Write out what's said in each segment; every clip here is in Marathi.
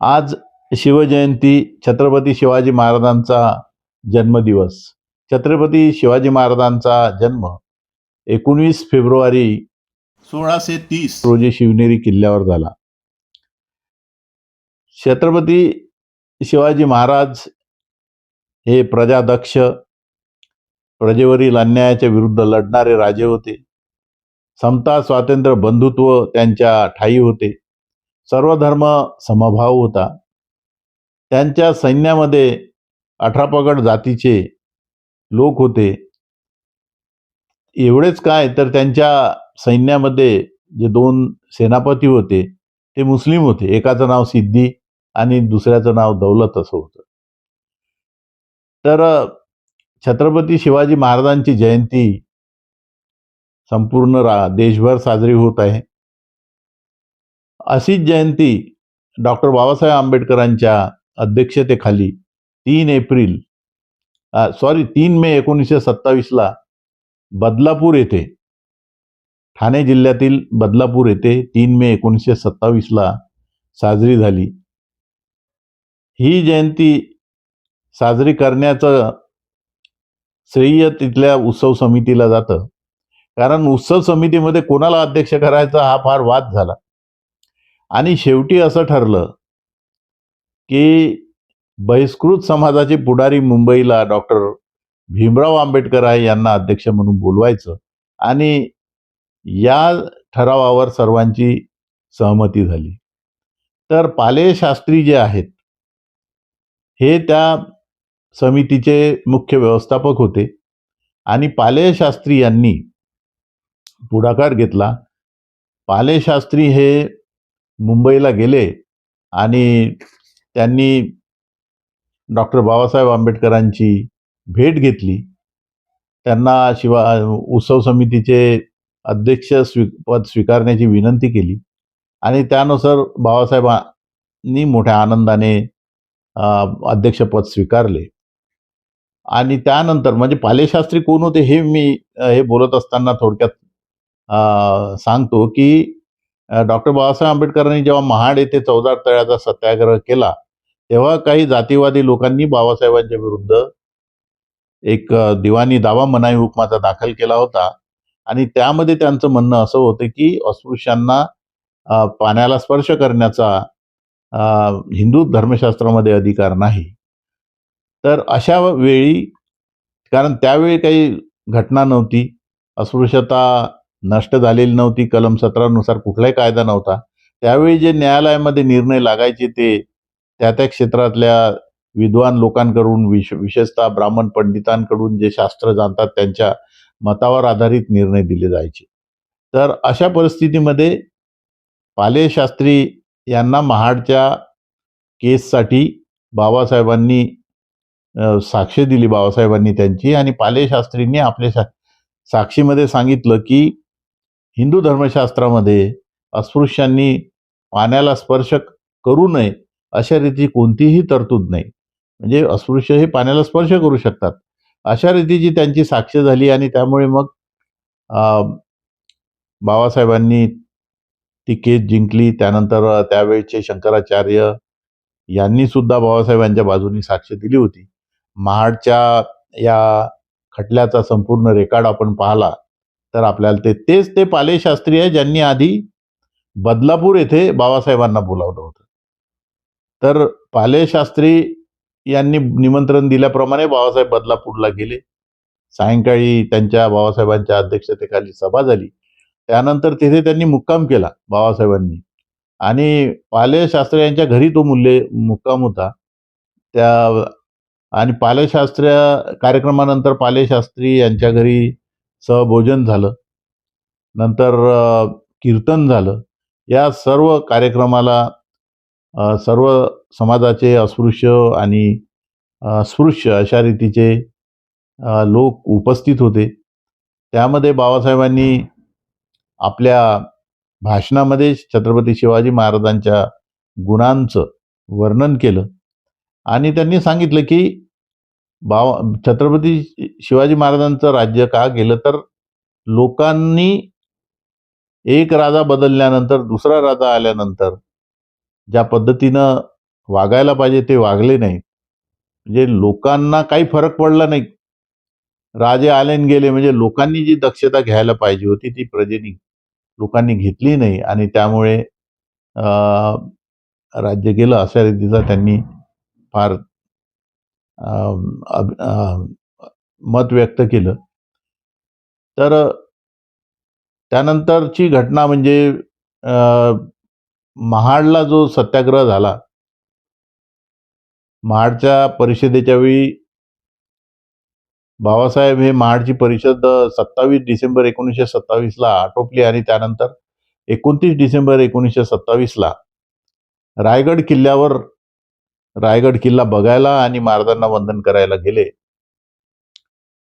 आज शिवजयंती छत्रपती शिवाजी महाराजांचा जन्मदिवस. छत्रपती शिवाजी महाराजांचा जन्म एकोणवीस फेब्रुवारी सोळाशे तीस रोजी शिवनेरी किल्ल्यावर झाला. छत्रपती शिवाजी महाराज हे प्रजादक्ष प्रजेवरील अन्यायाच्या विरुद्ध लढणारे राजे होते. समता स्वातंत्र्य बंधुत्व त्यांच्या ठाई होते. सर्व धर्म समभाव होता. त्यांच्या सैन्यामध्ये अठरा पगड जातीचे लोक होते. एवढेच काय तर त्यांच्या सैन्यामध्ये जे दोन सेनापती होते ते मुस्लिम होते. एकाचं नाव सिद्धी आणि दुसऱ्याचं नाव दौलत असं होतं. तर छत्रपती शिवाजी महाराजांची जयंती संपूर्ण रा देशभर साजरी होत आहे. अशीच जयंती डॉक्टर बाबासाहेब आंबेडकरांच्या अध्यक्षतेखाली तीन एप्रिल सॉरी तीन मे एकोणीसशे सत्तावीसला बदलापूर येथे ठाणे जिल्ह्यातील बदलापूर येथे तीन मे एकोणीसशे सत्तावीसला साजरी झाली. ही जयंती साजरी करण्याचं श्रेय तिथल्या उत्सव समितीला जातं. कारण उत्सव समितीमध्ये कोणाला अध्यक्ष करायचा हा फार वाद झाला. आणि शेवटी असं ठरलं की बहिष्कृत समाजाचे पुढारी मुंबईला डॉक्टर भीमराव आंबेडकर आहे यांना अध्यक्ष म्हणून बोलवायचं आणि या ठरावावर सर्वांची सहमती झाली. तर पाले शास्त्री जे आहेत हे त्या समितीचे मुख्य व्यवस्थापक होते आणि पाले शास्त्री यांनी पुढाकार घेतला. पाले शास्त्री हे मुंबईला गेले आणि त्यांनी डॉक्टर बाबासाहेब आंबेडकरांची भेट घेतली. त्यांना शिवा उत्सव समितीचे अध्यक्ष स्वी पद स्वीकारण्याची विनंती केली आणि त्यानुसार बाबासाहेबांनी मोठ्या आनंदाने अध्यक्षपद स्वीकारले. आणि त्यानंतर म्हणजे पालेशास्त्री कोण होते हे मी हे बोलत असताना थोडक्यात सांगतो की डॉक्टर बाबासाहेब आंबेडकरांनी जेव्हा महाड येथे चौदा तळ्याचा सत्याग्रह केला तेव्हा काही जातीवादी लोकांनी बाबासाहेबांच्या विरुद्ध एक दिवाणी दावा मनाई हुकमाचा दाखल केला होता. आणि त्यामध्ये त्यांचं म्हणणं असं होतं की अस्पृश्यांना पाण्याला स्पर्श करण्याचा हिंदू धर्मशास्त्रामध्ये अधिकार नाही. तर अशा वेळी कारण त्यावेळी काही घटना नव्हती अस्पृश्यता नष्ट झालेली नव्हती. कलम सतरानुसार कुठलाही कायदा नव्हता. त्यावेळी जे न्यायालयामध्ये निर्णय लागायचे ते त्या त्या क्षेत्रातल्या विद्वान लोकांकडून विश विशेषतः ब्राह्मण पंडितांकडून जे शास्त्र जाणतात त्यांच्या मतावर आधारित निर्णय दिले जायचे. तर अशा परिस्थितीमध्ये पाले शास्त्री यांना महाडच्या केससाठी बाबासाहेबांनी साक्ष दिली बाबासाहेबांनी त्यांची आणि पाले शास्त्रींनी आपल्या शा साक्षीमध्ये सांगितलं की हिंदू धर्मशास्त्रामध्ये अस्पृश्यांनी पाण्याला स्पर्श करू नये अशा रीती कोणतीही तरतूद नाही. म्हणजे अस्पृश्य हे पाण्याला स्पर्श करू शकतात. अशा रीतीची त्यांची साक्ष झाली आणि त्यामुळे मग बाबासाहेबांनी ती केस जिंकली. त्यानंतर त्यावेळचे शंकराचार्य यांनी सुद्धा बाबासाहेबांच्या बाजूनी साक्ष दिली होती. महाडच्या या खटल्याचा संपूर्ण रेकॉर्ड आपण पाहिला. तर आपल्याला ते तेच ते पाले शास्त्री आहे ज्यांनी आधी बदलापूर येथे बाबासाहेबांना बोलावलं होतं. तर पाले शास्त्री यांनी निमंत्रण दिल्याप्रमाणे बाबासाहेब बदलापूरला गेले. सायंकाळी त्यांच्या बाबासाहेबांच्या अध्यक्षतेखाली सभा झाली. त्यानंतर तिथे त्यांनी मुक्काम केला बाबासाहेबांनी. आणि पाले शास्त्री यांच्या घरी तो मुल्ले मुक्काम होता. त्या आणि पालेशास्त्र कार्यक्रमानंतर पालेशास्त्री यांच्या घरी सहभोजन झालं. नंतर कीर्तन झालं. या सर्व कार्यक्रमाला सर्व समाजाचे अस्पृश्य आणि स्पृश्य अशा रीतीचे लोक उपस्थित होते. त्यामध्ये बाबासाहेबांनी आपल्या भाषणामध्ये छत्रपती शिवाजी महाराजांच्या गुणांचं वर्णन केलं. आणि त्यांनी सांगितलं की बाव छत्रपती शिवाजी महाराजांचं राज्य का गेलं तर लोकांनी एक राजा बदलल्यानंतर दुसरा राजा आल्यानंतर ज्या पद्धतीनं वागायला पाहिजे ते वागले नाही म्हणजे लोकांना काही फरक पडला नाही. राजे आले आणि गेले म्हणजे लोकांनी जी दक्षता घ्यायला पाहिजे होती ती प्रजेनी लोकांनी घेतली नाही आणि त्यामुळे राज्य गेलं अशा रीतीचा त्यांनी फार मत व्यक्त केलं. तर त्यानंतरची घटना म्हणजे अं, महाडला जो सत्याग्रह झाला महाडच्या परिषदेच्या वेळी बाबासाहेब हे महाडची परिषद सत्तावीस डिसेंबर एकोणीसशे सत्तावीसला आटोपली आणि त्यानंतर एकोणतीस डिसेंबर एकोणीसशे सत्तावीसला रायगड किल्ल्यावर रायगड किल्ला बघायला आणि महाराजांना वंदन करायला गेले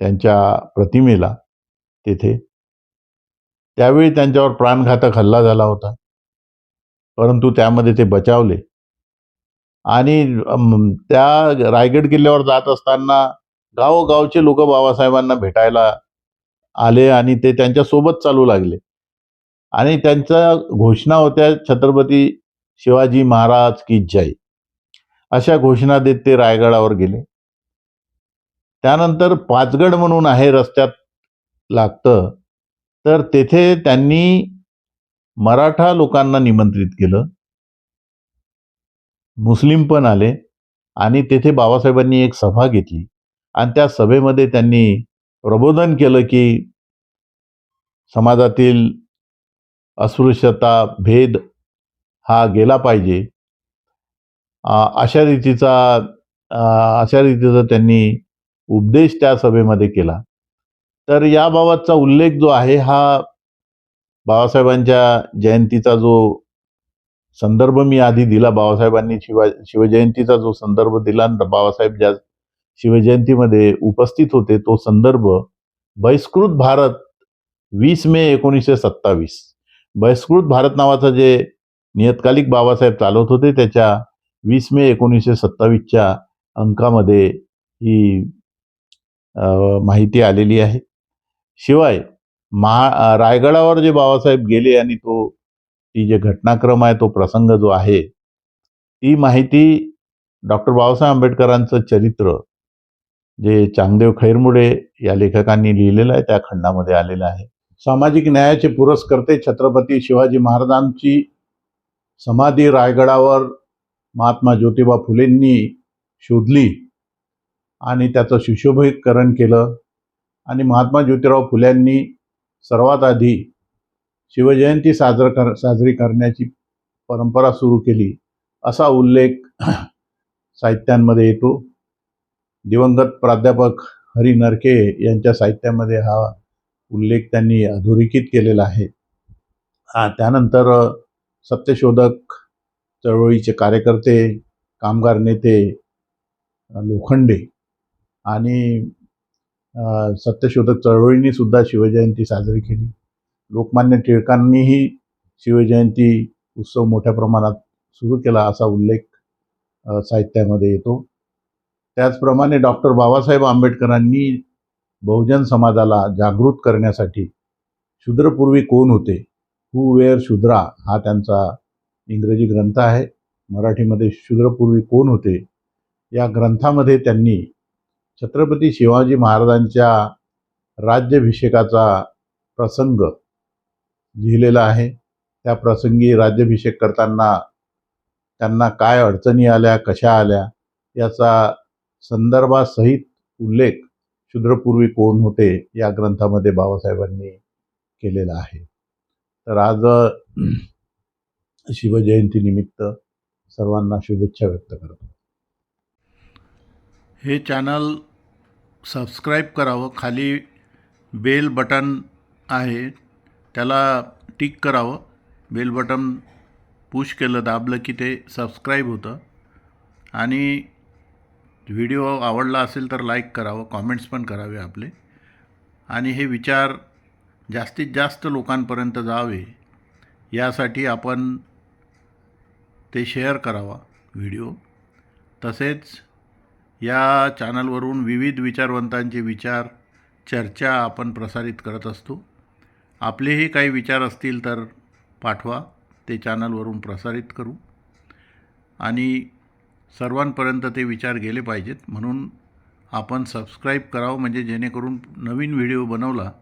त्यांच्या प्रतिमेला तेथे. त्यावेळी त्यांच्यावर प्राणघातक हल्ला झाला होता. परंतु त्यामध्ये ते बचावले. आणि त्या रायगड किल्ल्यावर जात असताना गावोगावचे लोक बाबासाहेबांना भेटायला आले आणि ते त्यांच्यासोबत चालू लागले. आणि त्यांच्या घोषणा होत्या छत्रपती शिवाजी महाराज की जय. अशा घोषणा देत ते रायगडावर गेले. त्यानंतर पाचगड म्हणून आहे रस्त्यात लागतं. तर तेथे त्यांनी मराठा लोकांना निमंत्रित केलं. मुस्लिम पण आले आणि तेथे बाबासाहेबांनी एक सभा घेतली. आणि त्या सभेमध्ये त्यांनी प्रबोधन केलं की समाजातील अस्पृश्यता भेद हा गेला पाहिजे. अशा रीतीचा अशा रीतीचा त्यांनी उपदेश त्या सभेमध्ये केला. तर याबाबतचा उल्लेख जो आहे हा बाबासाहेबांच्या जयंतीचा जो संदर्भ मी आधी दिला बाबासाहेबांनी शिवा शिवजयंतीचा जो संदर्भ दिला बाबासाहेब ज्या शिवजयंतीमध्ये उपस्थित होते तो संदर्भ बहिष्कृत भारत वीस मे एकोणीसशे सत्तावीस. बहिष्कृत भारत नावाचं जे नियतकालिक बाबासाहेब चालवत होते त्याच्या वीस मे एकोणीसशे सत्तावीसच्या अंकामध्ये ही माहिती आलेली आहे. शिवाय महा रायगडावर जे बाबासाहेब गेले आणि तो ती जे घटनाक्रम आहे तो प्रसंग जो आहे ती माहिती डॉक्टर बाबासाहेब आंबेडकरांचं चरित्र जे चांगदेव खैरमुडे या लेखकांनी लिहिलेलं आहे त्या खंडामध्ये आलेलं आहे. सामाजिक न्यायाचे पुरस्कर्ते छत्रपती शिवाजी महाराजांची समाधी रायगडावर महात्मा ज्योतिबा फुलेंनी शोधली आणि त्याचं सुशोभीकरण केलं. आणि महात्मा ज्योतिराव फुल्यांनी सर्वात आधी शिवजयंती साजर कर साजरी करण्याची परंपरा सुरू केली. असा उल्लेख साहित्यांमध्ये येतो. दिवंगत प्राध्यापक हरी नरके यांच्या साहित्यामध्ये हा उल्लेख त्यांनी अधोरेखित केलेला आहे. त्यानंतर सत्यशोधक चळवळीचे कार्यकर्ते कामगार नेते लोखंडे आणि सत्यशोधक चळवळींनी सुद्धा शिवजयंती साजरी केली. लोकमान्य टिळकांनीही शिवजयंती उत्सव मोठ्या प्रमाणात सुरू केला असा उल्लेख साहित्यामध्ये येतो. त्याचप्रमाणे डॉक्टर बाबासाहेब आंबेडकरांनी बहुजन समाजाला जागृत करण्यासाठी शूद्रपूर्वी कोण होते? Who were Shudra? हा त्यांचा इंग्रजी ग्रंथ आहे. मराठीमध्ये शूद्रपूर्वी कोण होते? या ग्रंथामध्ये त्यांनी छत्रपती शिवाजी महाराजांच्या राज्याभिषेकाचा प्रसंग लिहिलेला आहे. त्या प्रसंगी राज्याभिषेक करताना त्यांना काय अडचणी आल्या कशा आल्या याचा संदर्भासहित उल्लेख शूद्रपूर्वी कोण होते या ग्रंथामध्ये बाबासाहेबांनी केलेला आहे. तर आज शिवजयंतीनिमित्त सर्वांना शुभेच्छा व्यक्त करतो. हे चॅनल सबस्क्राईब करावं. खाली बेल बटन आहे. त्याला टिक करावं. बेल बटन पुश केलं दाबलं की ते सबस्क्राईब होतं. आणि व्हिडिओ आवडला असेल तर लाईक करावं कॉमेंट्स पण करावे आपले. आणि हे विचार जास्तीत जास्त लोकांपर्यंत जावे यासाठी आपण ते शेअर करावा व्हिडिओ. तसेच या चॅनलवरून विविध विचारवंतांचे विचार चर्चा आपण प्रसारित करत असतो. आपलेही काही विचार असतील तर पाठवा ते चॅनलवरून प्रसारित करू. आणि सर्वांपर्यंत ते विचार गेले पाहिजेत. म्हणून आपण सबस्क्राईब करावं म्हणजे जेणेकरून नवीन व्हिडिओ बनवला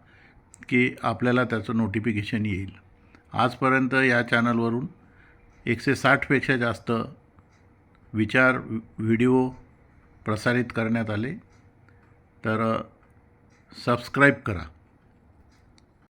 की आपल्याला त्याचं नोटिफिकेशन येईल. आजपर्यंत या चॅनलवरून एकशे साठपेक्षा जास्त विचार व्हिडिओ प्रसारित करण्यात आले. तर सबस्क्राईब करा.